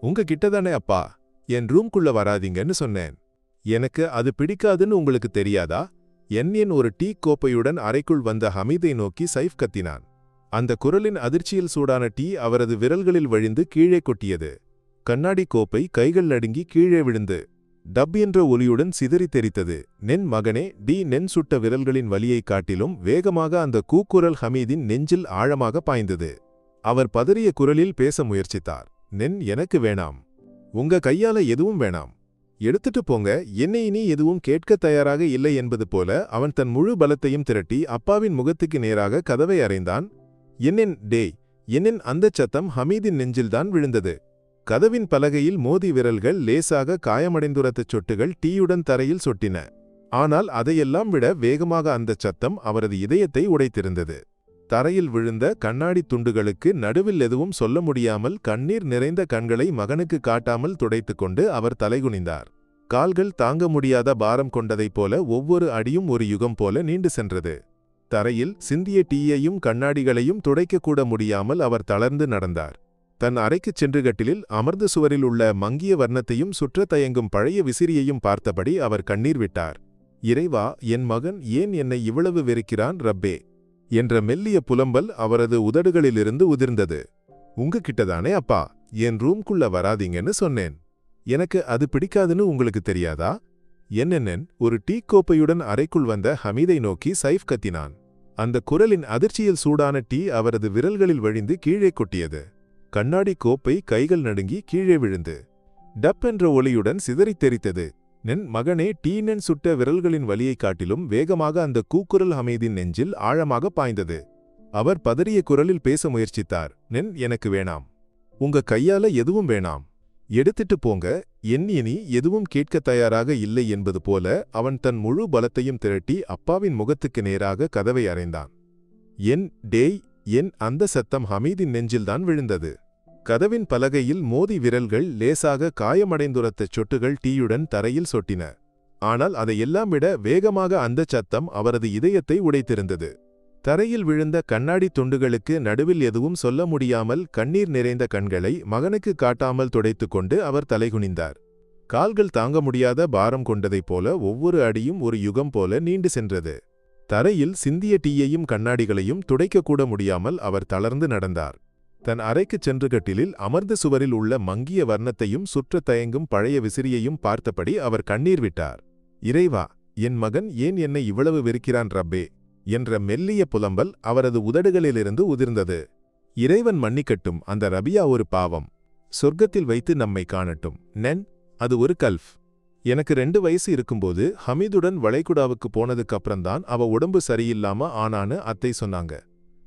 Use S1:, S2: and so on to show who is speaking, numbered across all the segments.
S1: உங்க கிட்டதானே அப்பா? என் ரூம்குள்ள வராதீங்கன்னு சொன்னேன். எனக்கு அது பிடிக்காதுன்னு உங்களுக்கு தெரியாதா? என் என் ஒரு டீ கோப்பையுடன் அறைக்குள் வந்த ஹமீதை நோக்கி சைஃப் கத்தினான். அந்த குரலின் அதிர்ச்சியில் சூடான டீ அவரது விரல்களில் வழிந்து கீழே கொட்டியது. கண்ணாடி கோப்பை கைகள் நடுங்கி கீழே விழுந்து டப் என்ற ஒலியுடன் சிதறி தெரித்தது. நென் மகனே டி நென் சுட்ட விரல்களின் வலியைக் காட்டிலும் வேகமாக அந்த கூக்குரல் ஹமீதின் நெஞ்சில் ஆழமாக பாய்ந்தது அவர் பதறிய குரலில் பேச முயற்சித்தார். நென் எனக்கு வேணாம். உங்க கையால எதுவும் வேணாம். எடுத்துட்டு போங்க என்னை இனி எதுவும் கேட்கத் தயாராக இல்லை என்பது போல அவன் தன் முழு பலத்தையும் திரட்டி அப்பாவின் முகத்துக்கு நேராக கதவை அறைந்தான். என்னென் டே என்னின் அந்தச் சத்தம் ஹமீதின் நெஞ்சில்தான் விழுந்தது. கதவின் பலகையில் மோதி விரல்கள் லேசாக காயமடைந்துரத்தச் சொட்டுகள் டீயுடன் தரையில் சொட்டின. ஆனால் அதையெல்லாம் விட வேகமாக அந்தச் சத்தம் அவரது இதயத்தை உடைத்திருந்தது. தரையில் விழுந்த கண்ணாடி துண்டுகளுக்கு நடுவில் எதுவும் சொல்ல முடியாமல் கண்ணீர் நிறைந்த கண்களை மகனுக்கு காட்டாமல் துடைத்துக் கொண்டு அவர் தலைகுனிந்தார். கால்கள் தாங்க முடியாத பாரம் கொண்டதைப் போல ஒவ்வொரு அடியும் ஒரு யுகம் போல நீண்டு சென்றது. தரையில் சிந்திய டீயையும் கண்ணாடிகளையும் துடைக்கக்கூட முடியாமல் அவர் தளர்ந்து நடந்தார். தன் அறைக்குச் சென்று கட்டிலில் அமர்ந்த சுவரில் உள்ள மங்கிய வர்ணத்தையும் சுற்றத் தயங்கும் பழைய விசிறியையும் பார்த்தபடி அவர் கண்ணீர் விட்டார். இறைவா என் மகன் ஏன் என்னை இவ்வளவு வெறுக்கிறான் ரப்பே? என்ற மெல்லிய புலம்பல் அவரது உதடுகளிலிருந்து உதிர்ந்தது. உங்ககிட்டதானே அப்பா? என் ரூம்குள்ள வராதீங்கன்னு சொன்னேன். எனக்கு அது பிடிக்காதுன்னு உங்களுக்கு தெரியாதா? என்னென்னன்? ஒரு டீ கோப்பையுடன் அறைக்குள் வந்த ஹமீதை நோக்கி சைஃப் கத்தினான். அந்த குரலின் அதிர்ச்சியில் சூடான டீ அவரது விரல்களில் வழிந்து கீழே கொட்டியது. கண்ணாடி கோப்பை கைகள் நடுங்கி கீழே விழுந்து. டப் என்ற ஒளியுடன் சிதறித் தெரித்தது. நென் மகனே டீனன் சுட்ட விரல்களின் வலியைக் காட்டிலும் வேகமாக அந்த கூக்குரல் ஹமீதின் நெஞ்சில் ஆழமாக பாய்ந்தது. அவர் பதறிய குரலில் பேச முயற்சித்தார். நென் எனக்கு வேணாம். உங்க கையால எதுவும் வேணாம். எடுத்துட்டு போங்க. என் இனி எதுவும் கேட்கத் தயாராக இல்லை என்பது போல அவன் தன் முழு பலத்தையும் திரட்டி அப்பாவின் முகத்துக்கு நேராக கதவை அறைந்தான். என் டேய் என் அந்த சத்தம் ஹமீதின் நெஞ்சில்தான் விழுந்தது. கதவின் பலகையில் மோதி விரல்கள் லேசாக காயமடைந்துரத்த சொட்டுகள் டீயுடன் தரையில் சொட்டின. ஆனால் அதையெல்லாம் விட வேகமாக அந்தச் சத்தம் அவரது இதயத்தை உடைத்திருந்தது. தரையில் விழுந்த கண்ணாடி துண்டுகளுக்கு நடுவில் எதுவும் சொல்ல முடியாமல் கண்ணீர் நிறைந்த கண்களை மகனுக்கு காட்டாமல் துடைத்துக் கொண்டு அவர் தலைகுனிந்தார். கால்கள் தாங்க முடியாத பாரம் கொண்டதைப் போல ஒவ்வொரு அடியும் ஒரு யுகம் போல நீண்டு சென்றது. தரையில் சிந்திய டீயையும் கண்ணாடிகளையும் துடைக்கக்கூட முடியாமல் அவர் தளர்ந்து நடந்தார். தன் அறைக்குச் சென்று கட்டிலில் அமர்ந்த சுவரில் உள்ள மங்கிய வர்ணத்தையும் சுற்றத் தயங்கும் பழைய விசிறியையும் பார்த்தபடி அவர் கண்ணீர் விட்டார். இறைவா என் மகன் ஏன் என்னை இவ்வளவு வெறுக்கிறான் ரப்பே? என்ற மெல்லிய புலம்பல் அவரது உதடுகளிலிருந்து உதிர்ந்தது. இறைவன் மன்னிக்கட்டும் அந்த ரபியா ஒரு பாவம். சொர்க்கத்தில் வைத்து நம்மை காணட்டும். நென் அது ஒரு கல்ஃப். எனக்கு ரெண்டு வயசு இருக்கும்போது ஹமீதுடன் வளைகுடாவுக்கு போனதுக்கு அப்புறம்தான் அவ உடம்பு சரியில்லாம ஆனான்னு அத்தை சொன்னாங்க.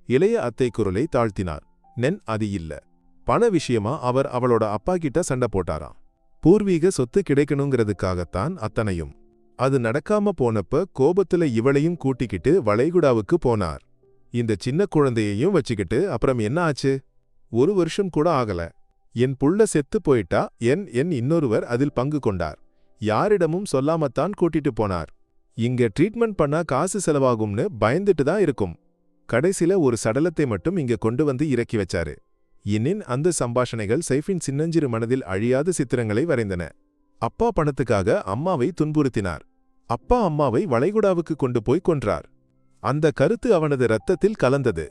S1: இளைய அத்தை குரலை தாழ்த்தினார். நென் அது இல்ல. பண விஷயமா அவர் அவளோட அப்பா கிட்ட சண்டை போட்டாராம். பூர்வீக சொத்து கிடைக்கணுங்கிறதுக்காகத்தான் அத்தனையும். அது நடக்காம போனப்ப கோபத்துல இவளையும் கூட்டிக்கிட்டு வளைகுடாவுக்கு போனார். இந்த சின்ன குழந்தையையும் வச்சுக்கிட்டு அப்புறம் என்ன ஆச்சு? ஒரு வருஷம் கூட ஆகல. என் புள்ள செத்து போயிட்டா என் என் இன்னொருவர் அதில் பங்கு கொண்டார். யாரிடமும் சொல்லாமத்தான் கூட்டிட்டு போனார். இங்க ட்ரீட்மெண்ட் பண்ணா காசு செலவாகும்னு பயந்துட்டு தான் இருக்கும். கடைசில ஒரு சடலத்தை மட்டும் இங்க கொண்டு வந்து இறக்கி வச்சாரு. இன்னின் அந்த சம்பாஷணைகள் சைஃபின் சின்னஞ்சிறு மனதில் அழியாத சித்திரங்களை வரைந்தன. அப்பா பணத்துக்காக அம்மாவை துன்புறுத்தினார். அப்பா அம்மாவை வளைகுடாவுக்கு கொண்டு போய் கொன்றார். அந்த கருத்து அவனது இரத்தத்தில் கலந்தது.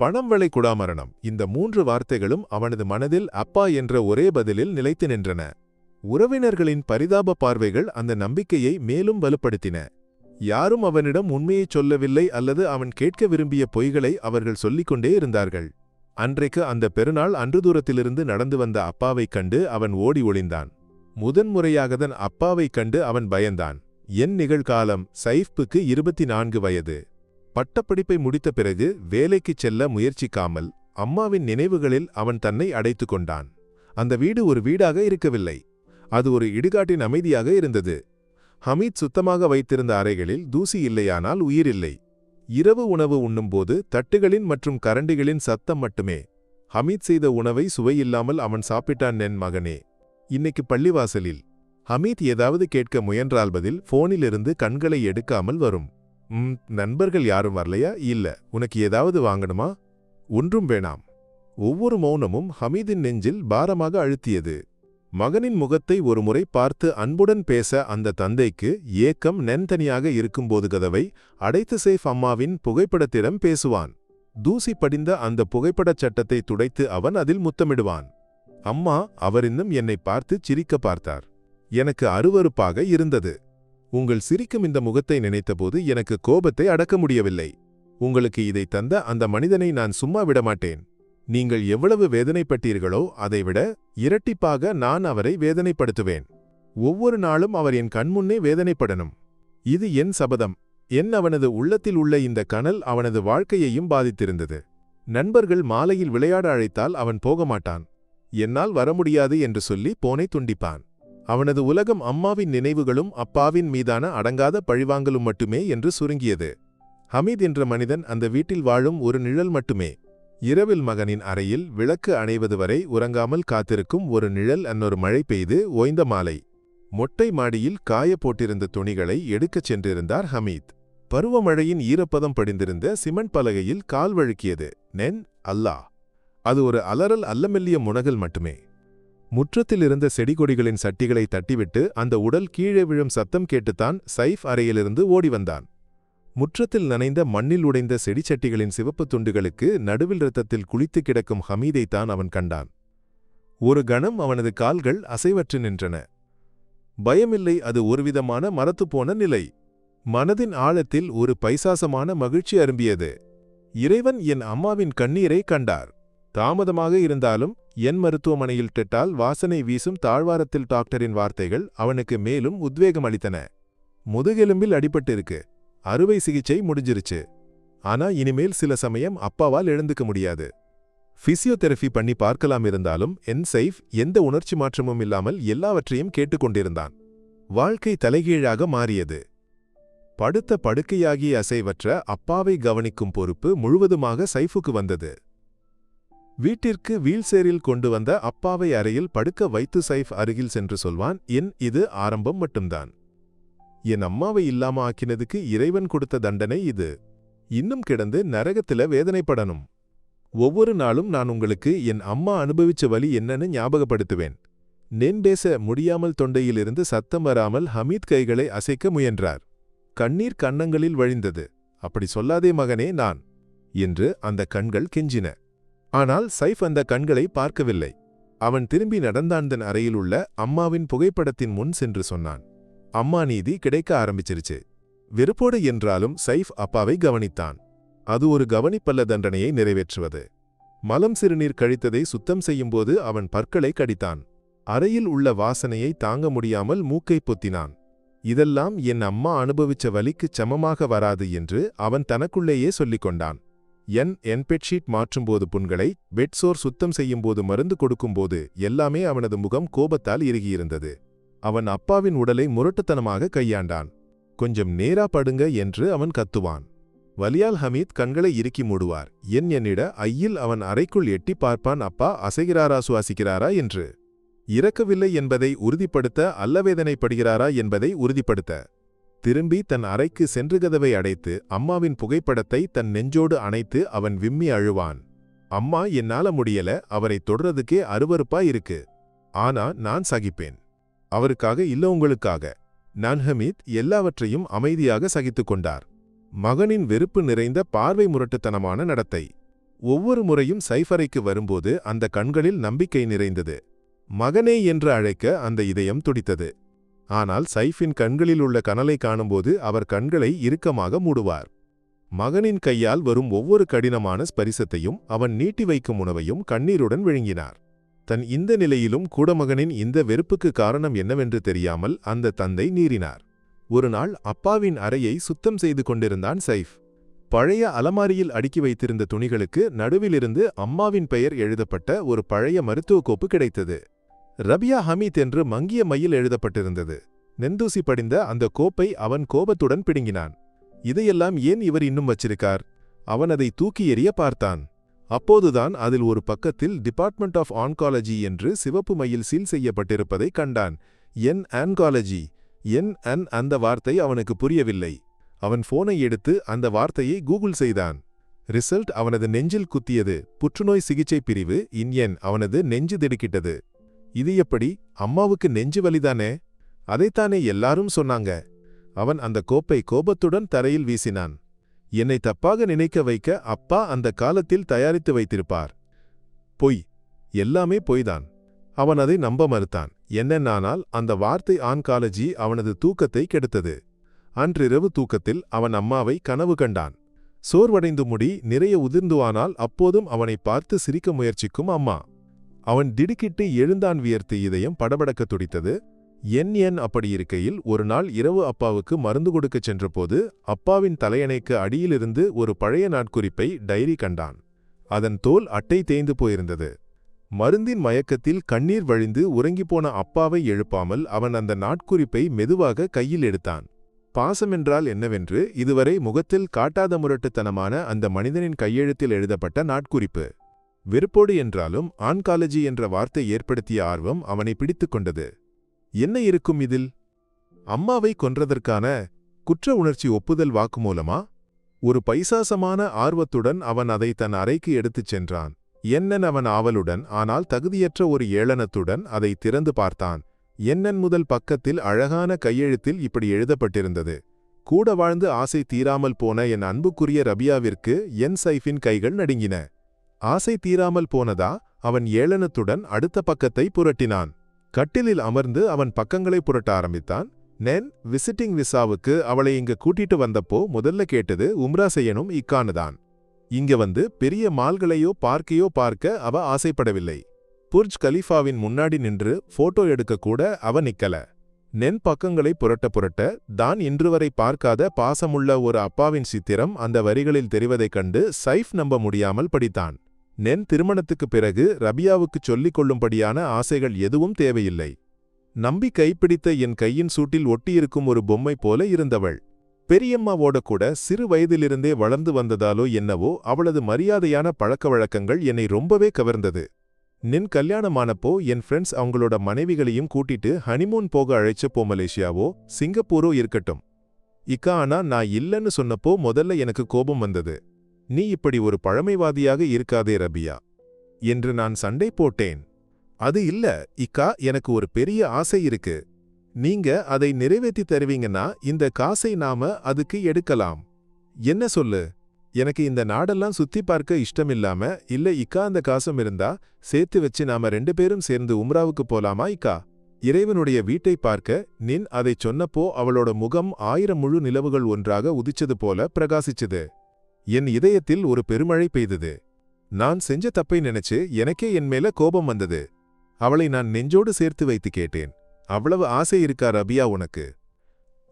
S1: பணம் வளை குடாமரணம். இந்த மூன்று வார்த்தைகளும் அவனது மனதில் அப்பா என்ற ஒரே பதிலில் நிலைத்து நின்றன. உறவினர்களின் பரிதாப பார்வைகள் அந்த நம்பிக்கையை மேலும் வலுப்படுத்தின. யாரும் அவனிடம் உண்மையைச் சொல்லவில்லை அல்லது அவன் கேட்க விரும்பிய பொய்களை அவர்கள் சொல்லிக்கொண்டே இருந்தார்கள். அன்றைக்கு அந்த பெருநாள் அன்று தூரத்திலிருந்து நடந்து வந்த அப்பாவைக் கண்டு அவன் ஓடி ஒளிந்தான். முதன்முறையாக தன் அப்பாவைக் கண்டு அவன் பயந்தான். என் நிகழ்காலம் சைஃப்புக்கு இருபத்தி நான்கு வயது. பட்டப்படிப்பை முடித்த பிறகு வேலைக்குச் செல்ல முயற்சிக்காமல் அம்மாவின் நினைவுகளில் அவன் தன்னை அடைத்துக் கொண்டான். அந்த வீடு ஒரு வீடாக இருக்கவில்லை. அது ஒரு இடுகாட்டின் அமைதியாக இருந்தது. ஹமீத் சுத்தமாக வைத்திருந்த அறைகளில் தூசி இல்லையானால் உயிரில்லை இரவு உணவு உண்ணும்போது தட்டுகளின் மற்றும் கரண்டிகளின் சத்தம் மட்டுமே. ஹமீத் செய்த உணவை சுவையில்லாமல் அவன் சாப்பிட்டான் என் மகனே. இன்னைக்கு பள்ளிவாசலில். ஹமீத் ஏதாவது கேட்க முயன்றால் பதில் போனிலிருந்து கண்களை எடுக்காமல் வரும். ம் நண்பர்கள் யாரும் வரலையா? இல்ல. உனக்கு ஏதாவது வாங்கணுமா? ஒன்றும் வேணாம். ஒவ்வொரு மௌனமும் ஹமீதின் நெஞ்சில் பாரமாக அழுத்தியது. மகனின் முகத்தை ஒருமுறை பார்த்து அன்புடன் பேச அந்த தந்தைக்கு ஏக்கம் நென்தனியாக இருக்கும்போது கதவை அடைத்து சேஃப் அம்மாவின் புகைப்படத்திடம் பேசுவான். தூசி படிந்த அந்த புகைப்படச் சட்டத்தை துடைத்து அவன் அதில் முத்தமிடுவான். அம்மா அவர் இன்னும் என்னை பார்த்து சிரிக்க பார்த்தார். எனக்கு அருவருப்பாக இருந்தது. உங்கள் சிரிக்கும் இந்த முகத்தை நினைத்தபோது எனக்கு கோபத்தை அடக்க முடியவில்லை. உங்களுக்கு இதை தந்த அந்த மனிதனை நான் சும்மா விடமாட்டேன். நீங்கள் எவ்வளவு வேதனைப்பட்டீர்களோ அதைவிட இரட்டிப்பாக நான் அவரை வேதனைப்படுத்துவேன். ஒவ்வொரு நாளும் அவர் என் கண்முன்னே வேதனைப்படணும். இது என் சபதம். என் அவனது உள்ளத்தில் உள்ள இந்த கனல் அவனது வாழ்க்கையையும் பாதித்திருந்தது. நண்பர்கள் மாலையில் விளையாட அழைத்தால் அவன் போக மாட்டான் என்னால் வர முடியாது என்று சொல்லி போனை துண்டிப்பான். அவனது உலகம் அம்மாவின் நினைவுகளும் அப்பாவின் மீதான அடங்காத பழிவாங்கலும் மட்டுமே என்று சுருங்கியது. ஹமீத் என்ற மனிதன் அந்த வீட்டில் வாழும் ஒரு நிழல் மட்டுமே. இரவில் மகனின் அறையில் விளக்கு அணைவது வரை உறங்காமல் காத்திருக்கும் ஒரு நிழல் அன்னொரு மழை பெய்து ஓய்ந்த மாலை. மொட்டை மாடியில் காய போட்டிருந்த துணிகளை எடுக்கச் சென்றிருந்தார் ஹமீத். பருவமழையின் ஈரப்பதம் படிந்திருந்த சிமெண்ட் பலகையில் கால் வழுக்கியது நென் அல்லா. அது ஒரு அலறல் அல்லமெல்லிய முனகல் மட்டுமே. முற்றத்தில் இருந்த செடிகொடிகளின் சட்டிகளை தட்டிவிட்டு அந்த உடல் கீழே விழும் சத்தம் கேட்டுத்தான் சைஃப் அறையிலிருந்து ஓடி வந்தான். முற்றத்தில் நனைந்த மண்ணில் உடைந்த செடிச்சட்டிகளின் சிவப்பு துண்டுகளுக்கு நடுவில் இரத்தத்தில் குளித்து கிடக்கும் ஹமீதைத்தான் அவன் கண்டான். ஒரு கணம் அவனது கால்கள் அசைவற்று நின்றன. பயமில்லை அது ஒருவிதமான மரத்துப்போன நிலை. மனதின் ஆழத்தில் ஒரு பைசாசமான மகிழ்ச்சி அரும்பியது. இறைவன் என் அம்மாவின் கண்ணீரை கண்டார். தாமதமாக இருந்தாலும் என் மருத்துவமனையில் டெட்டால் வாசனை வீசும் தாழ்வாரத்தில் டாக்டரின் வார்த்தைகள் அவனுக்கு மேலும் உத்வேகம் அளித்தன. முதுகெலும்பில் அடிபட்டிருக்கு. அறுவை சிகிச்சை முடிஞ்சிருச்சு. ஆனா இனிமேல் சில சமயம் அப்பாவால் எழுந்துக்க முடியாது. பிசியோதெரபி பண்ணி பார்க்கலாம் இருந்தாலும் என் சைஃப் எந்த உணர்ச்சி மாற்றமும் இல்லாமல் எல்லாவற்றையும் கேட்டுக்கொண்டிருந்தான். வாழ்க்கை தலைகீழாக மாறியது. படுத்த படுக்கையாகிய அசைவற்ற அப்பாவை கவனிக்கும் பொறுப்பு முழுவதுமாக சைஃபுக்கு வந்தது. வீட்டிற்கு வீல்சேரில் கொண்டு வந்த அப்பாவை அறையில் படுக்க வைத்து சைஃப் அருகில் சென்று சொல்வான் என் இது ஆரம்பம் மட்டும்தான். என் அம்மாவை இல்லாம ஆக்கினதுக்கு இறைவன் கொடுத்த தண்டனை இது. இன்னும் கிடந்து நரகத்தில வேதனைப்படணும். ஒவ்வொரு நாளும் நான் உங்களுக்கு என் அம்மா அனுபவிச்ச வலி என்னன்னு ஞாபகப்படுத்துவேன். நென் பேச முடியாமல் தொண்டையிலிருந்து சத்தம் வராமல் ஹமீத் கைகளை அசைக்க முயன்றார். கண்ணீர் கன்னங்களில் வழிந்தது. அப்படி சொல்லாதே மகனே நான் என்று அந்த கண்கள் கெஞ்சின. ஆனால் சைஃப் அந்த கண்களை பார்க்கவில்லை. அவன் திரும்பி நடந்தாந்தன் அறையில் உள்ள அம்மாவின் புகைப்படத்தின் முன் சென்று சொன்னான். அம்மா நீதி கிடைக்க ஆரம்பிச்சிருச்சு. வெறுப்போடு என்றாலும் சைஃப் அப்பாவை கவனித்தான். அது ஒரு கவனிப்பல்ல தண்டனையை நிறைவேற்றுவது. மலம் சிறுநீர் கழித்ததை சுத்தம் செய்யும்போது அவன் பற்களை கடித்தான். அறையில் உள்ள வாசனையை தாங்க முடியாமல் மூக்கை பொத்தினான். இதெல்லாம் என் அம்மா அனுபவிச்ச வலிக்குச் சமமாக வராது என்று அவன் தனக்குள்ளேயே சொல்லிக் கொண்டான். என் என் பெட்ஷீட் மாற்றும்போது புண்களை பெட்சோர் சுத்தம் செய்யும்போது மருந்து கொடுக்கும்போது எல்லாமே அவனது முகம் கோபத்தால் இறுகியிருந்தது. அவன் அப்பாவின் உடலை முரட்டுத்தனமாக கையாண்டான். கொஞ்சம் நேரா படுங்க என்று அவன் கத்துவான். வலியால் ஹமீத் கண்களை இறுக்கி மூடுவார். என் என்னிட ஐயில் அவன் அறைக்குள் எட்டி பார்ப்பான் அப்பா அசைகிறாரா சுவாசிக்கிறாரா? என்று. இறக்கவில்லை என்பதை உறுதிப்படுத்த அல்லவேதனைப்படுகிறாரா என்பதை உறுதிப்படுத்த. திரும்பி தன் அறைக்கு சென்று கதவை அடைத்து அம்மாவின் புகைப்படத்தை தன் நெஞ்சோடு அணைத்து அவன் விம்மி அழுவான். அம்மா என்னால முடியல. அவரை தொடர்றதுக்கே அருவருப்பா இருக்கு. ஆனா நான் சகிப்பேன். அவருக்காக இல்ல உங்களுக்காக. நன்ஹமீத் எல்லாவற்றையும் அமைதியாக சகித்துக் கொண்டார். மகனின் வெறுப்பு நிறைந்த பார்வை முரட்டுத்தனமான நடத்தை. ஒவ்வொரு முறையும் சைஃபரைக்கு வரும்போது அந்த கண்களில் நம்பிக்கை நிறைந்தது. மகனே என்று அழைக்க அந்த இதயம் துடித்தது. ஆனால் சைஃபின் கண்களில் உள்ள கனலை காணும்போது அவர் கண்களை இறுக்கமாக மூடுவார். மகனின் கையால் வரும் ஒவ்வொரு கடினமான ஸ்பரிசத்தையும் அவன் நீட்டி வைக்கும் உணவையும் கண்ணீருடன் விழுங்கினார். தன் இந்த நிலையிலும் கூடமகனின் இந்த வெறுப்புக்கு காரணம் என்னவென்று தெரியாமல் அந்த தந்தை நீறினார். ஒரு நாள் அப்பாவின் அறையை சுத்தம் செய்து கொண்டிருந்தான் சைஃப். பழைய அலமாரியில் அடுக்கி வைத்திருந்த துணிகளுக்கு நடுவிலிருந்து அம்மாவின் பெயர் எழுதப்பட்ட ஒரு பழைய மருத்துவ கோப்பு கிடைத்தது. ரபியா ஹமீத் என்று மங்கிய மையில் எழுதப்பட்டிருந்தது. நெந்தூசி படிந்த அந்த கோப்பை அவன் கோபத்துடன் பிடுங்கினான். இதையெல்லாம் ஏன் இவர் இன்னும் வச்சிருக்கார்? அவன் அதை தூக்கி எறிய பார்த்தான். அப்போதுதான் அதில் ஒரு பக்கத்தில் டிபார்ட்மெண்ட் ஆஃப் ஆன்காலஜி என்று சிவப்பு மையில் சீல் செய்யப்பட்டிருப்பதை கண்டான். என் ஆன்காலஜி என் அன் அந்த வார்த்தை அவனுக்கு புரியவில்லை. அவன் போனை எடுத்து அந்த வார்த்தையை கூகுள் செய்தான். ரிசல்ட் அவனது நெஞ்சில் குத்தியது. புற்றுநோய் சிகிச்சை பிரிவு இன்யன் அவனது நெஞ்சு திடுக்கிட்டது. இது எப்படி? அம்மாவுக்கு நெஞ்சு வலிதானே? அதைத்தானே எல்லாரும் சொன்னாங்க. அவன் அந்த கோப்பை கோபத்துடன் தரையில் வீசினான். என்னை தப்பாக நினைக்க வைக்க அப்பா அந்த காலத்தில் தயாரித்து வைத்திருப்பார். பொய். எல்லாமே பொய்தான். அவன் அதை நம்ப மறுத்தான். என்னென்னானால் அந்த வார்த்தை ஆன்காலஜி அவனது தூக்கத்தை கெடுத்தது. அன்றிரவு தூக்கத்தில் அவன் அம்மாவை கனவு கண்டான். சோர்வடைந்து முடி நிறைய உதிர்ந்துவானால் அப்போதும் அவனை பார்த்து சிரிக்க முயற்சிக்கும் அம்மா. அவன் திடுக்கிட்டு எழுந்தான் வியர்த்து இதயம் படபடக்க துடித்தது. என் என் அப்படி இருக்கையில் ஒரு நாள் இரவு அப்பாவுக்கு மருந்து கொடுக்கச் சென்றபோது அப்பாவின் தலையணைக்கு அடியிலிருந்து ஒரு பழைய நாட்குறிப்பை டைரி கண்டான். அதன் தோல் அட்டை தேய்ந்து போயிருந்தது. மருந்தின் மயக்கத்தில் கண்ணீர் வழிந்து உறங்கிப்போன அப்பாவை எழுப்பாமல் அவன் அந்த நாட்குறிப்பை மெதுவாக கையில் எடுத்தான். பாசமென்றால் என்னவென்று இதுவரை முகத்தில் காட்டாத முரட்டுத்தனமான அந்த மனிதனின் கையெழுத்தில் எழுதப்பட்ட நாட்குறிப்பு. வெறுப்போடு என்றாலும் ஆன்காலஜி என்ற வார்த்தை ஏற்படுத்திய ஆர்வம் அவனை பிடித்துக் கொண்டது. என்ன இருக்கும் இதில்? அம்மாவை கொன்றதற்கான குற்ற உணர்ச்சி ஒப்புதல் வாக்குமூலமா ஒரு பைசாசமான ஆர்வத்துடன் அவன் அதை தன் அறைக்கு எடுத்துச் சென்றான். என்னன் அவன் ஆவலுடன் ஆனால் தகுதியற்ற ஒரு ஏளனத்துடன் அதை திறந்து பார்த்தான். என்னன் முதல் பக்கத்தில் அழகான கையெழுத்தில் இப்படி எழுதப்பட்டிருந்தது. கூட வாழ்ந்து ஆசை தீராமல் போன என் அன்புக்குரிய ரபியாவிற்கு என் சைஃபின் கைகள் நடுங்கின. ஆசை தீராமல் போனதா? அவன் ஏளனத்துடன் அடுத்த பக்கத்தை புரட்டினான். கட்டிலில் அமர்ந்து அவன் பக்கங்களை புரட்ட ஆரம்பித்தான். நென் விசிட்டிங் விசாவுக்கு அவளை இங்க கூட்டிட்டு வந்தப்போ முதல்ல கேட்டது உம்ரா செய்யணும் இக்கானுதான். இங்க வந்து பெரிய மால்களையோ பார்க்கையோ பார்க்க அவ ஆசைப்படவில்லை. புர்ஜ் கலீஃபாவின் முன்னாடி நின்று போட்டோ எடுக்க கூட அவ நிக்கல. நென் பக்கங்களை புரட்ட புரட்ட தான் இன்றுவரை பார்க்காத பாசமுள்ள ஒரு அப்பாவின் சித்திரம் அந்த வரிகளில் தெரிவதைக் கண்டு சைஃப் நம்ப முடியாமல் படித்தான். நென் திருமணத்துக்குப் பிறகு ரபியாவுக்குச் சொல்லிக் கொள்ளும்படியான ஆசைகள் எதுவும் தேவையில்லை. நம்பி கைப்பிடித்த என் கையின் சூட்டில் ஒட்டியிருக்கும் ஒரு பொம்மை போல இருந்தவள். பெரியம்மாவோட கூட சிறு வயதிலிருந்தே வளர்ந்து வந்ததாலோ என்னவோ அவளது மரியாதையான பழக்க வழக்கங்கள் என்னை ரொம்பவே கவர்ந்தது. நின் கல்யாணமானப்போ என் ஃப்ரெண்ட்ஸ் அவங்களோட மனைவிகளையும் கூட்டிட்டு ஹனிமூன் போக அழைச்சப்போ மலேசியாவோ சிங்கப்பூரோ இருக்கட்டும். இக்கா ஆனா நான் இல்லைன்னு சொன்னப்போ முதல்ல எனக்கு கோபம் வந்தது. நீ இப்படி ஒரு பழமைவாதியாக இருக்காதே ரபியா. என்று நான் சண்டை போட்டேன். அது இல்ல இக்கா எனக்கு ஒரு பெரிய ஆசை இருக்கு. நீங்க அதை நிறைவேற்றி தருவீங்கன்னா இந்த காசை நாம அதுக்கு எடுக்கலாம். என்ன சொல்லு? எனக்கு இந்த நாடெல்லாம் சுத்தி பார்க்க இஷ்டமில்லாம இல்ல இக்கா அந்த காசும் இருந்தா சேர்த்து வச்சு நாம ரெண்டு பேரும் சேர்ந்து உம்ராவுக்கு போலாமா இக்கா? இறைவனுடைய வீட்டை பார்க்க நின் அதைச் சொன்னப்போ அவளோட முகம் ஆயிரம் முழு நிலவுகள் ஒன்றாக உதிச்சது போல பிரகாசிச்சது. என் இதயத்தில் ஒரு பெருமழை பெய்தது. நான் செஞ்ச தப்பை நினைச்சு எனக்கே என் மேல கோபம் வந்தது. அவளை நான் நெஞ்சோடு சேர்த்து வைத்து கேட்டேன். அவ்வளவு ஆசை இருக்கா ரபியா உனக்கு?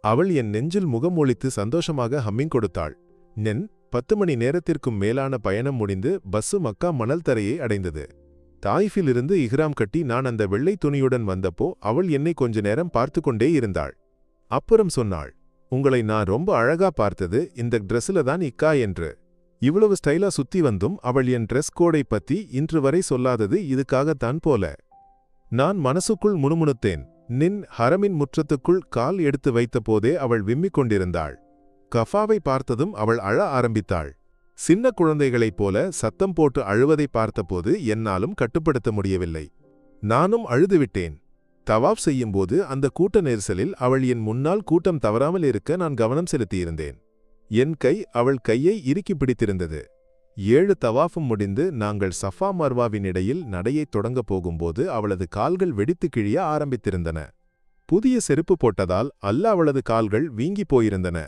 S1: அவள் என் நெஞ்சில் முகம் ஒழித்து சந்தோஷமாக ஹம்மிங் கொடுத்தாள். நென் பத்து மணி நேரத்திற்கும் மேலான பயணம் முடிந்து பஸ்ஸு மக்கா மணல் தரையை அடைந்தது. தாய்ஃபிலிருந்து இஹ்ராம் கட்டி நான் அந்த வெள்ளை துணியுடன் வந்தப்போ அவள் என்னை கொஞ்ச நேரம் பார்த்து கொண்டே இருந்தாள். அப்புறம் சொன்னாள். உங்களை நான் ரொம்ப அழகா பார்த்தது இந்த ட்ரெஸ்ஸில் தான் இக்கா என்று. இவ்வளவு ஸ்டைலா சுத்தி வந்தும் அவள் என் ட்ரெஸ் கோடை பத்தி இன்று வரை சொல்லாதது இதுக்காகத்தான் போல. நான் மனசுக்குள் முணுமுணுத்தேன். நின் ஹரமின் முற்றத்துக்குள் கால் எடுத்து வைத்தபோதே அவள் விம்மிக் கொண்டிருந்தாள். கஃபாவை பார்த்ததும் அவள் அழ ஆரம்பித்தாள். சின்ன குழந்தைகளைப் போல சத்தம் போட்டு அழுவதை பார்த்தபோது என்னாலும் கட்டுப்படுத்த முடியவில்லை. நானும் அழுதுவிட்டேன். தவாப் செய்யும்போது அந்த கூட்ட நெரிசலில் அவள் என் முன்னால் கூட்டம் தவறாமல் இருக்க நான் கவனம் செலுத்தியிருந்தேன். என் கை அவள் கையை இறுக்கி பிடித்திருந்தது. ஏழு தவாஃபும் முடிந்து நாங்கள் சஃபா மர்வாவின் இடையில் நடையைத் தொடங்கப் போகும்போது அவளது கால்கள் வெடித்து கிழிய ஆரம்பித்திருந்தன. புதிய செருப்பு போட்டதால் அல்ல அவளது கால்கள் வீங்கிப் போயிருந்தன.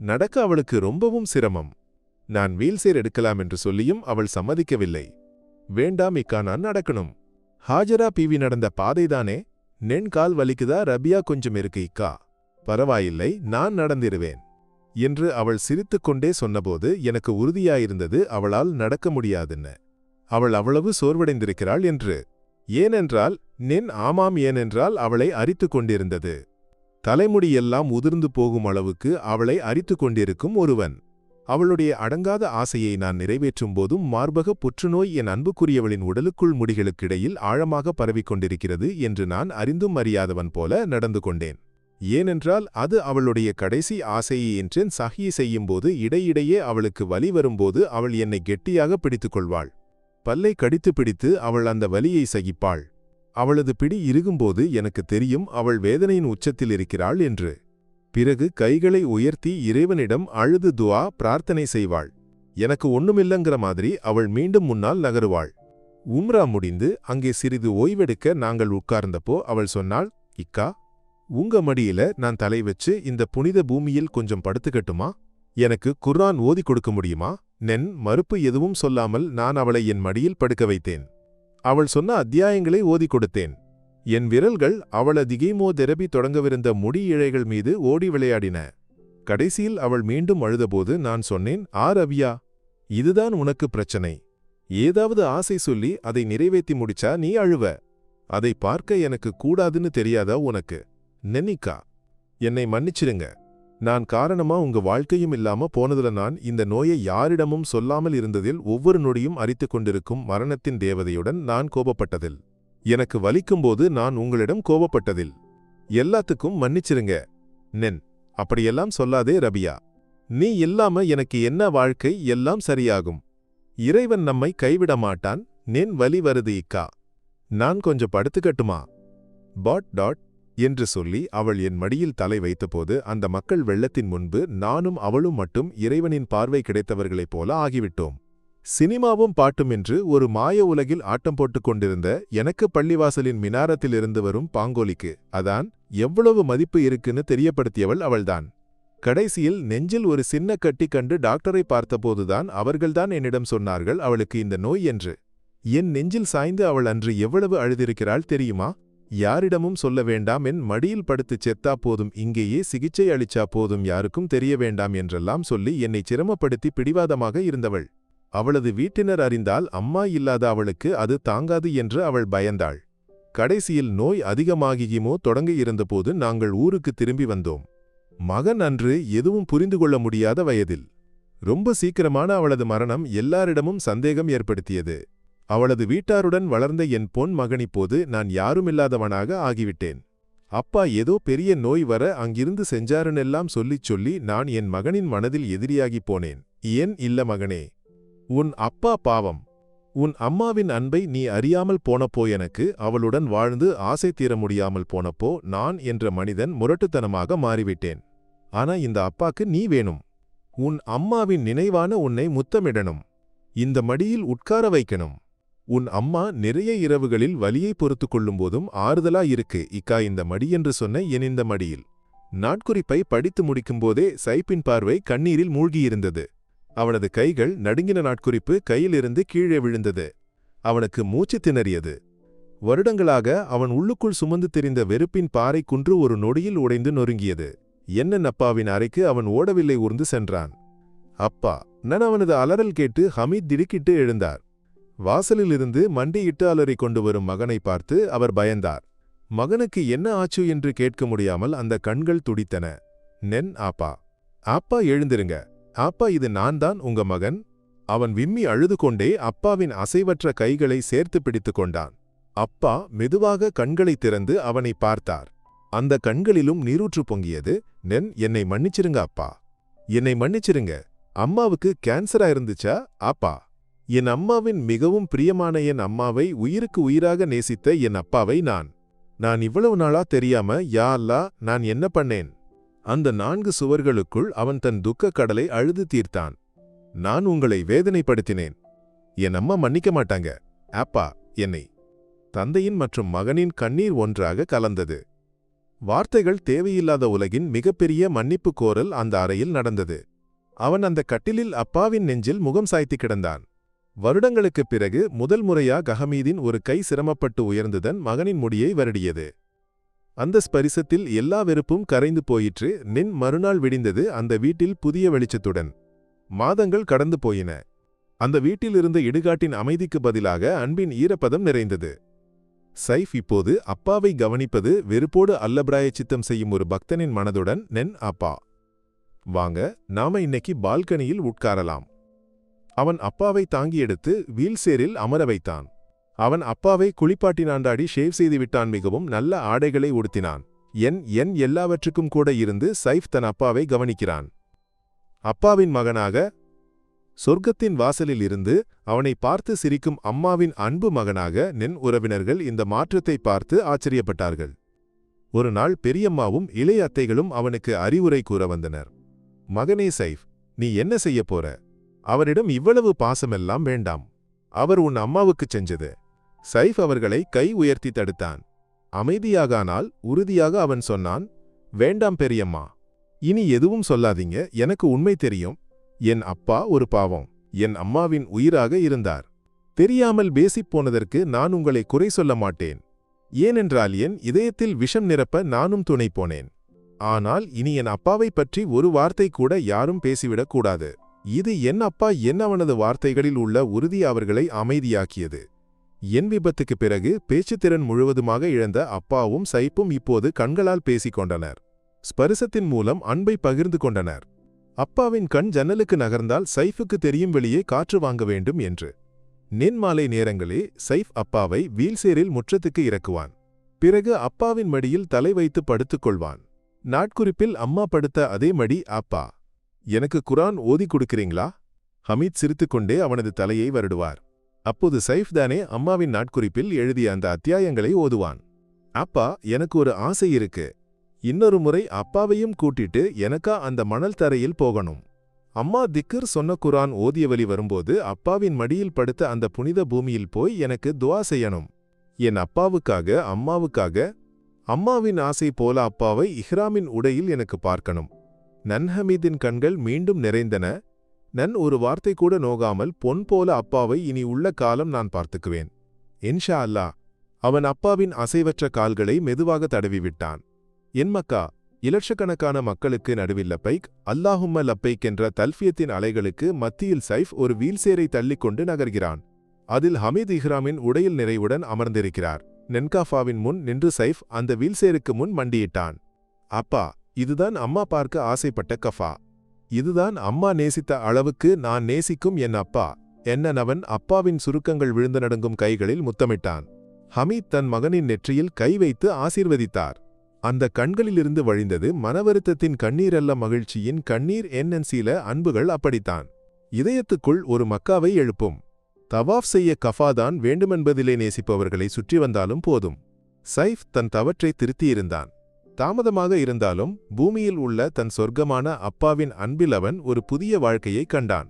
S1: நடக்க அவளுக்கு ரொம்பவும் சிரமம். நான் வீல்சேர் எடுக்கலாம் என்று சொல்லியும் அவள் சம்மதிக்கவில்லை. வேண்டாம் இக்கா நான் நடக்கணும். ஹாஜரா பீவி நடந்த பாதைதானே? நென் கால் வலிக்குதா? ரபியா கொஞ்சம் இருக்கு இக்கா. பரவாயில்லை நான் நடந்திருவேன். என்று அவள் சிரித்துக்கொண்டே சொன்னபோது எனக்கு உறுதியாயிருந்தது அவளால் நடக்க முடியாதுன்னு. அவள் அவ்வளவு சோர்வடைந்திருக்கிறாள் என்று. ஏனென்றால் நென் ஆமாம் ஏனென்றால் அவளை அரித்து கொண்டிருந்தது. தலைமுடியெல்லாம் உதிர்ந்து போகும் அளவுக்கு அவளை அரித்து கொண்டிருக்கும் ஒருவன். அவளுடைய அடங்காத ஆசையை நான் நிறைவேற்றும் போதும் மார்பக புற்றுநோய் என் அன்புக்குரியவளின் உடலுக்குள் முடிகளுக்கிடையில் ஆழமாக பரவிக் கொண்டிருக்கிறது என்று நான் அறிந்தும் அறியாதவன் போல நடந்து கொண்டேன். ஏனென்றால் அது அவளுடைய கடைசி ஆசையை என்றேன் சஹி செய்யும்போது இடையிடையே அவளுக்கு வலி வரும்போது அவள் என்னை கெட்டியாக பிடித்துக் கொள்வாள். பல்லை கடித்து பிடித்து அவள் அந்த வலியை சகிப்பாள். அவளது பிடி இறுகும்போது எனக்கு தெரியும் அவள் வேதனையின் உச்சத்தில் இருக்கிறாள் என்று. பிறகு கைகளை உயர்த்தி இறைவனிடம் அழுது துவா பிரார்த்தனை செய்வாள். எனக்கு ஒண்ணுமில்லங்கிற மாதிரி அவள் மீண்டும் முன்னால் நகருவாள். உம்ரா முடிந்து அங்கே சிறிது ஓய்வெடுக்க நாங்கள் உட்கார்ந்தப்போ அவள் சொன்னாள் இக்கா உங்க மடியில நான் தலை வச்சு இந்த புனித பூமியில் கொஞ்சம் படுத்துக்கட்டுமா? எனக்கு குர்ஆன் ஓதி கொடுக்க முடியுமா? நென் மறுப்பு எதுவும் சொல்லாமல் நான் அவளை என் மடியில் படுக்க வைத்தேன். அவள் சொன்ன அத்தியாயங்களை ஓதி கொடுத்தேன். என் விரல்கள் அவள திகைமோ தெரபி தொடங்கவிருந்த முடி இழைகள் மீது ஓடி விளையாடின. கடைசியில் அவள் மீண்டும் அழுதபோது நான் சொன்னேன் ஆ ரவியா இதுதான் உனக்கு பிரச்சனை. ஏதாவது ஆசை சொல்லி அதை நிறைவேத்தி முடிச்சா நீ அழுவ. அதை பார்க்க எனக்கு கூடாதுன்னு தெரியாதா உனக்கு? நென்னிக்கா என்னை மன்னிச்சிடுங்க நான் காரணமா உங்க வாழ்க்கையும் இல்லாம போனதுல நான் இந்த நோயை யாரிடமும் சொல்லாமல் இருந்ததில் ஒவ்வொரு நொடியும் அரித்துக் கொண்டிருக்கும் மரணத்தின் தேவதையுடன் நான் கோபப்பட்டதில். எனக்கு வலிக்கும்போது நான் உங்களிடம் கோபப்பட்டதில். எல்லாத்துக்கும் மன்னிச்சிருங்க. நென் அப்படியெல்லாம் சொல்லாதே ரபியா. நீ இல்லாம எனக்கு என்ன வாழ்க்கை எல்லாம் சரியாகும். இறைவன் நம்மை கைவிட மாட்டான் நின் வலி வருது இக்கா. நான் கொஞ்சம் படுத்துக்கட்டுமா? பாட் டாட் என்று சொல்லி அவள் என் மடியில் தலை வைத்தபோது அந்த மக்கள் வெள்ளத்தின் முன்பு நானும் அவளும் மட்டும் இறைவனின் பார்வை கிடைத்தவர்களைப் போல ஆகிவிட்டோம். சினிமாவும் பாட்டும் என்று ஒரு மாய உலகில் ஆட்டம் போட்டுக் கொண்டிருந்த எனக்கு பள்ளிவாசலின் மினாரத்திலிருந்து வரும் பாங்கோலிக்கு அதான் எவ்வளவு மதிப்பு இருக்குன்னு தெரியப்படுத்தியவள் அவள்தான். கடைசியில் நெஞ்சில் ஒரு சின்ன கட்டி கண்டு டாக்டரை பார்த்தபோதுதான் அவர்கள்தான் என்னிடம் சொன்னார்கள் அவளுக்கு இந்த நோய் என்று. என் நெஞ்சில் சாய்ந்து அவள் அன்று எவ்வளவு அழுதிருக்கிறாள் தெரியுமா? யாரிடமும் சொல்ல வேண்டாம் என் மடியில் படுத்துச் செத்தா போதும் இங்கேயே சிகிச்சை அளிச்சா போதும் யாருக்கும் தெரிய வேண்டாம் என்றெல்லாம் சொல்லி என்னை சிரமப்படுத்தி பிடிவாதமாக இருந்தவள். அவளது வீட்டினர் அறிந்தால் அம்மா இல்லாத அவளுக்கு அது தாங்காது என்று அவள் பயந்தாள். கடைசியில் நோய் அதிகமாகியுமோ தொடங்க இருந்தபோது நாங்கள் ஊருக்கு திரும்பி வந்தோம். மகன் அன்று எதுவும் புரிந்து கொள்ள முடியாத வயதில். ரொம்ப சீக்கிரமான அவளது மரணம் எல்லாரிடமும் சந்தேகம் ஏற்படுத்தியது. அவளது வீட்டாருடன் வளர்ந்த என் பொன் மகனிப்போது நான் யாருமில்லாதவனாக ஆகிவிட்டேன். அப்பா ஏதோ பெரிய நோய் வர அங்கிருந்து செஞ்சாருன்னெல்லாம் சொல்லிச் சொல்லி நான் என் மகனின் மனதில் எதிரியாகிப் போனேன். ஏன் இல்ல மகனே? உன் அப்பா பாவம். உன் அம்மாவின் அன்பை நீ அறியாமல் போனப்போ எனக்கு அவளுடன் வாழ்ந்து ஆசை தீர முடியாமல் போனப்போ நான் என்ற மனிதன் முரட்டுத்தனமாக மாறிவிட்டேன். ஆனா இந்த அப்பாக்கு நீ வேணும். உன் அம்மாவின் நினைவான உன்னை முத்தமிடணும். இந்த மடியில் உட்கார வைக்கணும். உன் அம்மா நிறைய இரவுகளில் வலியை பொறுத்துக் கொள்ளும்போதும் ஆறுதலா இருக்கு இக்கா இந்த மடி என்று சொன்ன என் இந்த மடியில். நாட்குறிப்பை படித்து முடிக்கும்போதே சைப்பின் பார்வை கண்ணீரில் மூழ்கியிருந்தது. அவனது கைகள் நடுங்கின நாட்குறிப்பு கையிலிருந்து கீழே விழுந்தது. அவனுக்கு மூச்சு திணறியது. வருடங்களாக அவன் உள்ளுக்குள் சுமந்து தெரிந்த வெறுப்பின் பாறை குன்று ஒரு நொடியில் உடைந்து நொறுங்கியது. என்னன் அப்பாவின் அறைக்கு அவன் ஓடவில்லை? ஊர்ந்து சென்றான். அப்பா நான் அவனது அலறல் கேட்டு ஹமீத் திடுக்கிட்டு எழுந்தார். வாசலிலிருந்து மண்டியிட்டு அலறி கொண்டு வரும் மகனை பார்த்து அவர் பயந்தார். மகனுக்கு என்ன ஆச்சு என்று கேட்க முடியாமல் அந்த கண்கள் துடித்தன. நென் ஆப்பா. ஆப்பா எழுந்திருங்க. அப்பா இது நான் தான் உங்க மகன்? அவன் விம்மி அழுது கொண்டே அப்பாவின் அசைவற்ற கைகளை சேர்த்து பிடித்துக் கொண்டான். அப்பா மெதுவாக கண்களை திறந்து அவனை பார்த்தார். அந்த கண்களிலும் நீரூற்று பொங்கியது. நென் என்னை மன்னிச்சிருங்க அப்பா. என்னை மன்னிச்சிருங்க. அம்மாவுக்கு கேன்சரா இருந்துச்சா? அப்பா. என் அம்மாவின் மிகவும் பிரியமான என் அம்மாவை உயிருக்கு உயிராக நேசித்த என் அப்பாவை நான். நான் இவ்வளவு நாளா தெரியாம யா அல்லா நான் என்ன பண்ணேன்? அந்த நான்கு சுவர்களுக்குள் அவன் தன் துக்கக் கடலை அழுது தீர்த்தான். நான் உங்களை வேதனைப்படுத்தினேன். என் அம்மா மன்னிக்க மாட்டாங்க. ஆப்பா என்னை. தந்தையின் மற்றும் மகனின் கண்ணீர் ஒன்றாக கலந்தது. வார்த்தைகள் தேவையில்லாத உலகின் மிகப்பெரிய மன்னிப்பு கோரல் அந்த அறையில் நடந்தது. அவன் அந்த கட்டிலில் அப்பாவின் நெஞ்சில் முகம் சாய்த்து கிடந்தான். வருடங்களுக்குப் பிறகு முதல் முறையா கஹமீதின் ஒரு கை சிரமப்பட்டு உயர்ந்துதன் மகனின் முடியை வருடியது. அந்த ஸ்பரிசத்தில் எல்லா வெறுப்பும் கரைந்து போயிற்று. நின் மறுநாள் விடிந்தது அந்த வீட்டில் புதிய வெளிச்சத்துடன். மாதங்கள் கடந்து போயின. அந்த வீட்டில் இருந்த இடுகாட்டின் அமைதிக்கு பதிலாக அன்பின் ஈரப்பதம் நிறைந்தது. சைஃப் இப்போது அப்பாவை கவனிப்பது வெறுப்போடு அல்லபிராய சித்தம் செய்யும் ஒரு பக்தனின் மனதுடன் நென் அப்பா வாங்க நாம இன்னைக்கு பால்கனியில் உட்காரலாம். அவன் அப்பாவை தாங்கி எடுத்து வீல்சேரில் அமர வைத்தான். அவன் அப்பாவை குளிப்பாட்டினாண்டாடி ஷேவ் செய்து விட்டான் மிகவும் நல்ல ஆடைகளை உடுத்தினான். என் என் எல்லாவற்றுக்கும் கூட இருந்து சைஃப் தன் அப்பாவை கவனிக்கிறான். அப்பாவின் மகனாக சொர்க்கத்தின் வாசலில் இருந்து அவனை பார்த்து சிரிக்கும் அம்மாவின் அன்பு மகனாக நென் உறவினர்கள் இந்த மாற்றத்தை பார்த்து ஆச்சரியப்பட்டார்கள். ஒரு நாள் பெரியம்மாவும் இளைய அத்தைகளும் அவனுக்கு அறிவுரை கூற வந்தனர். மகனே சைஃப் நீ என்ன செய்யப் போற? அவரிடம் இவ்வளவு பாசமெல்லாம் வேண்டாம். அவர் உன் அம்மாவுக்குச் செஞ்சது. சைஃப் அவர்களை கை உயர்த்தி தடுத்தான். அமைதியாகானால் உறுதியாக அவன் சொன்னான் வேண்டாம் பெரியம்மா இனி எதுவும் சொல்லாதீங்க எனக்கு உண்மை தெரியும். என் அப்பா ஒரு பாவம் என் அம்மாவின் உயிராக இருந்தார். தெரியாமல் பேசிப் போனதற்கு நான் உங்களை குறை சொல்ல மாட்டேன். ஏனென்றால் என் இதயத்தில் விஷம் நிரப்ப நானும் துணை போனேன். ஆனால் இனி என் அப்பாவைப் பற்றி ஒரு வார்த்தை கூட யாரும் பேசிவிடக் கூடாது. இது என் அப்பா என் அவனது வார்த்தைகளில் உள்ள உறுதி அவர்களை அமைதியாக்கியது. என் விபத்துக்குப் பிறகு பேச்சுத்திறன் முழுவதுமாக இழந்த அப்பாவும் சைப்பும் இப்போது கண்களால் பேசிக் கொண்டனர். ஸ்பரிசத்தின் மூலம் அன்பை பகிர்ந்து கொண்டனர். அப்பாவின் கண் ஜன்னலுக்கு நகர்ந்தால் சைஃபுக்கு தெரியும் வெளியே காற்று வாங்க வேண்டும் என்று. நென்மாலை நேரங்களே சைஃப் அப்பாவை வீல்சேரில் முற்றத்துக்கு இறக்குவான். பிறகு அப்பாவின் மடியில் தலை வைத்து படுத்துக் கொள்வான். நாட்குறிப்பில் அம்மா படுத்த அதே மடி அப்பா எனக்கு குரான் ஓதி கொடுக்கிறீங்களா? ஹமீத் சிரித்துக்கொண்டே அவனது தலையை வருடுவார். அப்போது சைஃப் தானே அம்மாவின் நாட்குறிப்பில் எழுதிய அந்த அத்தியாயங்களை ஓதுவான். அப்பா எனக்கு ஒரு ஆசை இருக்கு. இன்னொரு முறை அப்பாவையும் கூட்டிட்டு எனக்கா அந்த மணல் தரையில் போகணும். அம்மா திக்கர் சொன்ன குரான் ஓதிய வழி வரும்போது அப்பாவின் மடியில் படுத்த அந்த புனித பூமியில் போய் எனக்கு துவா செய்யணும். என் அப்பாவுக்காக அம்மாவுக்காக அம்மாவின் ஆசை போல அப்பாவை இஹ்ராமின் உடையில் எனக்கு பார்க்கணும். நன்ஹமீதின் கண்கள் மீண்டும் நிறைந்தன. நன் ஒரு வார்த்தை கூட நோகாமல் பொன் போல அப்பாவை இனி உள்ள காலம் நான் பார்த்துக்குவேன். இன்ஷா அல்லாஹ் அவன் அப்பாவின் அசைவற்ற கால்களை மெதுவாக தடவிவிட்டான். என் மக்கா இலட்சக்கணக்கான மக்களுக்கு நடுவில் லப்பைக் அல்லாஹும்ம லப்பைக் என்ற தல்ஃபியத்தின் அலைகளுக்கு மத்தியில் சைஃப் ஒரு வீல்சேரை தள்ளிக்கொண்டு நகர்கிறான். அதில் ஹமீத் இஹ்ராமின் உடையில் நிறைவுடன் அமர்ந்திருக்கிறார். நென்காஃபாவின் முன் நின்று சைஃப் அந்த வீல்சேருக்கு முன் மண்டியிட்டான். அப்பா இதுதான் அம்மா பார்க்க ஆசைப்பட்ட கஃபா. இதுதான் அம்மா நேசித்த அளவுக்கு நான் நேசிக்கும் என் அப்பா. என்னனவன் அப்பாவின் சுருக்கங்கள் விழுந்து நடுங்கும் கைகளில் முத்தமிட்டான். ஹமீத் தன் மகனின் நெற்றியில் கை வைத்து ஆசீர்வதித்தார். அந்த கண்களிலிருந்து வழிந்தது மனவருத்தத்தின் கண்ணீரல்ல மகிழ்ச்சியின் கண்ணீர் என்னன்சில அன்புகள் அப்படித்தான். இதயத்துக்குள் ஒரு மக்காவை எழுப்பும். தவாஃப் செய்ய கஃபாதான் வேண்டுமென்பதிலே நேசிப்பவர்களை சுற்றி வந்தாலும் போதும். சைஃப் தன் தவற்றை திருத்தியிருந்தான். தாமதமாக இருந்தாலும் பூமியில் உள்ள தன் சொர்க்கமான அப்பாவின் அன்பில் அவன் ஒரு புதிய வாழ்க்கையை கண்டான்.